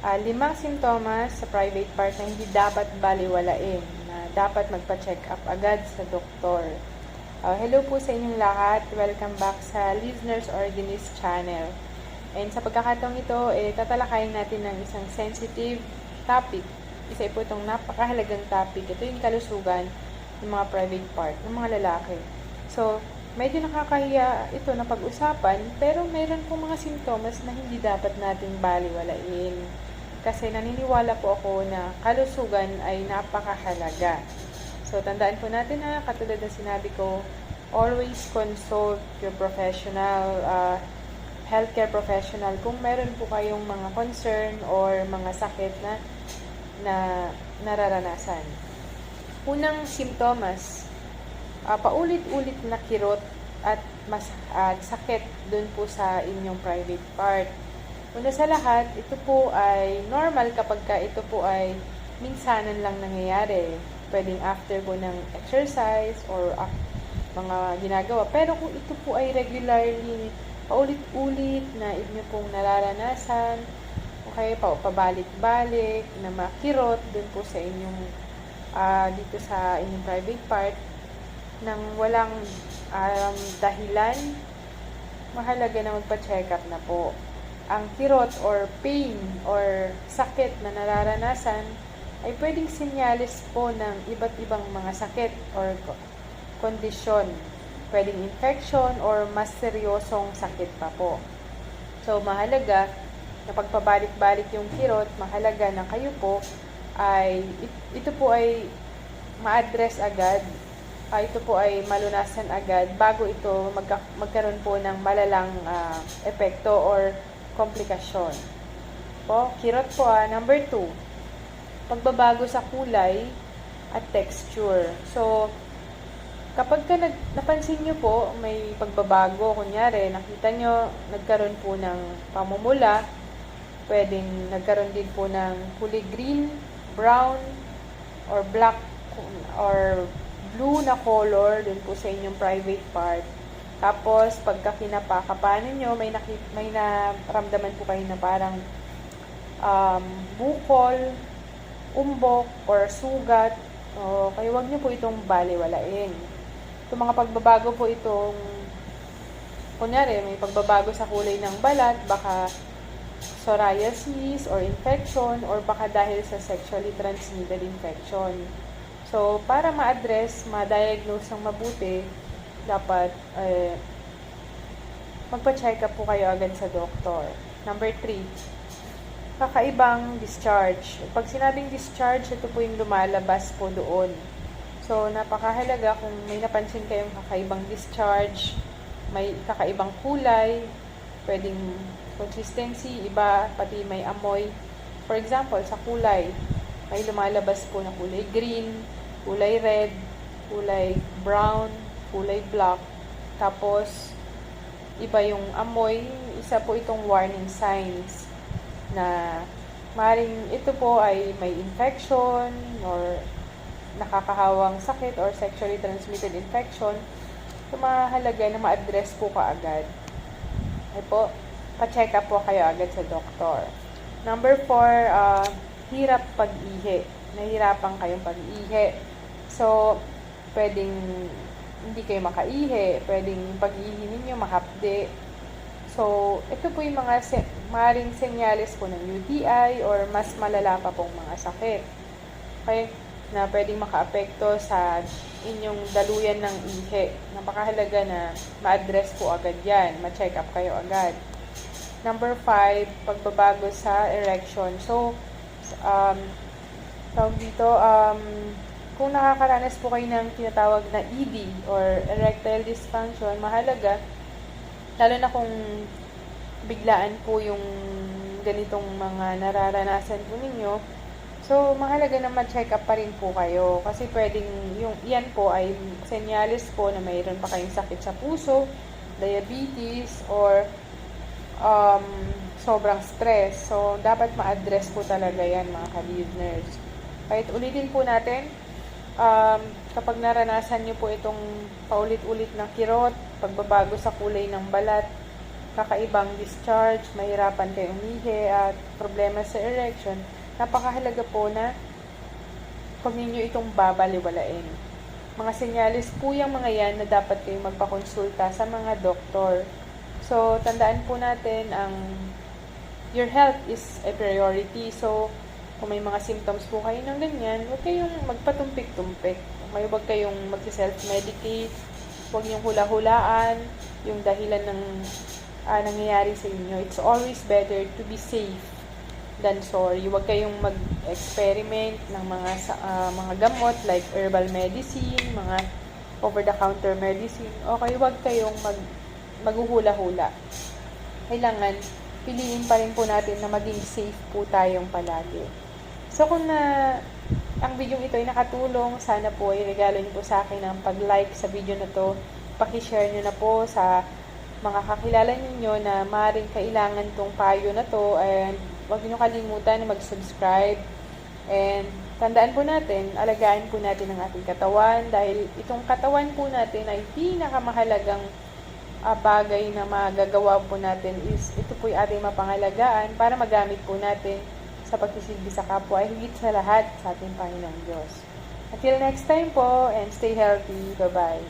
Ah, limang simptomas sa private part na hindi dapat baliwalain, na dapat magpa-check up agad sa doktor. Ah, hello po sa inyong lahat. Welcome back sa Listeners Organist Channel. And sa pagkakataong ito, eh, tatalakayin natin ng isang sensitive topic. Isa po itong napakahalagang topic. Ito yung kalusugan ng mga private part ng mga lalaki. So, medyo nakakahiya ito na pag-usapan, pero mayroon pong mga simptomas na hindi dapat nating baliwalain. Kasi naniniwala po ako na kalusugan ay napakahalaga. So, tandaan po natin na, katulad na sinabi ko, always consult your professional, uh, healthcare professional kung meron po kayong mga concern or mga sakit na, na nararanasan. Unang simptomas, uh, paulit-ulit na kirot at mas at sakit dun po sa inyong private part. Una sa lahat, ito po ay normal kapag ka ito po ay minsanan lang nangyayari. Pwedeng after po ng exercise or mga ginagawa. Pero kung ito po ay regularly, paulit-ulit na inyo pong nararanasan, okay, pa pabalik-balik, na makirot dun po sa inyong, ah, dito sa inyong private part, nang walang um, dahilan, mahalaga na magpa-check up na po. Ang kirot or pain or sakit na nararanasan ay pwedeng sinyalis po ng iba't ibang mga sakit or ko- kondisyon. Pwedeng infection or mas seryosong sakit pa po. So, mahalaga na pagpabalik-balik yung kirot, mahalaga na kayo po ay, it- ito po ay ma-address agad ah, ito po ay malunasan agad bago ito magka, magkaroon po ng malalang ah, epekto or komplikasyon. Po, kirot po ah, number 2. Pagbabago sa kulay at texture. So, kapag ka nag, napansin nyo po, may pagbabago, kunyari, nakita nyo, nagkaroon po ng pamumula, pwedeng nagkaroon din po ng kulay green, brown, or black, or blue na color dun po sa inyong private part. Tapos, pagka kinapakapanan nyo, may, nakit, may naramdaman po kayo na parang um, bukol, umbok, or sugat. O, kaya wag nyo po itong baliwalain. Itong mga pagbabago po itong, kunyari, may pagbabago sa kulay ng balat, baka psoriasis or infection, or baka dahil sa sexually transmitted infection. So, para ma-address, ma-diagnose ng mabuti, dapat eh, magpa-check up po kayo agad sa doktor. Number 3, kakaibang discharge. Pag sinabing discharge, ito po yung lumalabas po doon. So, napakahalaga kung may napansin kayong kakaibang discharge, may kakaibang kulay, pwedeng consistency, iba, pati may amoy. For example, sa kulay, may lumalabas po na kulay green, kulay red, kulay brown, kulay black. Tapos, iba yung amoy. Isa po itong warning signs na maring ito po ay may infection or nakakahawang sakit or sexually transmitted infection. So, mahalaga na ma-address po kaagad. Ay po, pa-check up po kayo agad sa doktor. Number 4, uh, hirap pag-ihi. Nahirapan kayong pag-ihi. So, pwedeng hindi kayo makaihi, pwedeng pag-ihi ninyo mahapde. So, ito po yung mga se- maring senyales po ng UTI or mas malala pa pong mga sakit. Okay? Na pwedeng makaapekto sa inyong daluyan ng ihi. Napakahalaga na ma-address po agad yan. Ma-check up kayo agad. Number 5, pagbabago sa erection. So, um, tawag dito, um, kung nakakaranas po kayo ng tinatawag na ED or erectile dysfunction, mahalaga, lalo na kung biglaan po yung ganitong mga nararanasan po ninyo, so mahalaga na ma-check up pa rin po kayo kasi pwedeng yung iyan po ay senyales po na mayroon pa kayong sakit sa puso, diabetes, or um, sobrang stress. So, dapat ma-address po talaga yan mga ka-listeners. Kahit ulitin po natin, um, kapag naranasan nyo po itong paulit-ulit na kirot, pagbabago sa kulay ng balat, kakaibang discharge, mahirapan kayo umihi at problema sa erection, napakahalaga po na huwag ninyo itong babaliwalain. Mga senyalis po yung mga yan na dapat kayo magpakonsulta sa mga doktor. So, tandaan po natin ang your health is a priority. So, kung may mga symptoms po kayo ng ganyan, huwag kayong magpatumpik-tumpik. May huwag kayong mag-self-medicate, huwag niyong hula-hulaan yung dahilan ng ah, nangyayari sa inyo. It's always better to be safe than sorry. Huwag kayong mag-experiment ng mga ah, mga gamot like herbal medicine, mga over-the-counter medicine. Okay, huwag kayong mag maghuhula-hula. Kailangan piliin pa rin po natin na maging safe po tayong palagi. So kung na ang video ito ay nakatulong, sana po ay regalo niyo po sa akin ang pag-like sa video na to. Paki-share niyo na po sa mga kakilala ninyo na maaaring kailangan tong payo na to and huwag niyo kalimutan na mag-subscribe and tandaan po natin, alagaan po natin ang ating katawan dahil itong katawan po natin ay pinakamahalagang ah, bagay na magagawa po natin is ito po yung ating mapangalagaan para magamit po natin sa pagsisilbi sa kapwa ay higit sa lahat sa ating Panginoong Diyos. Until next time po and stay healthy. Bye-bye.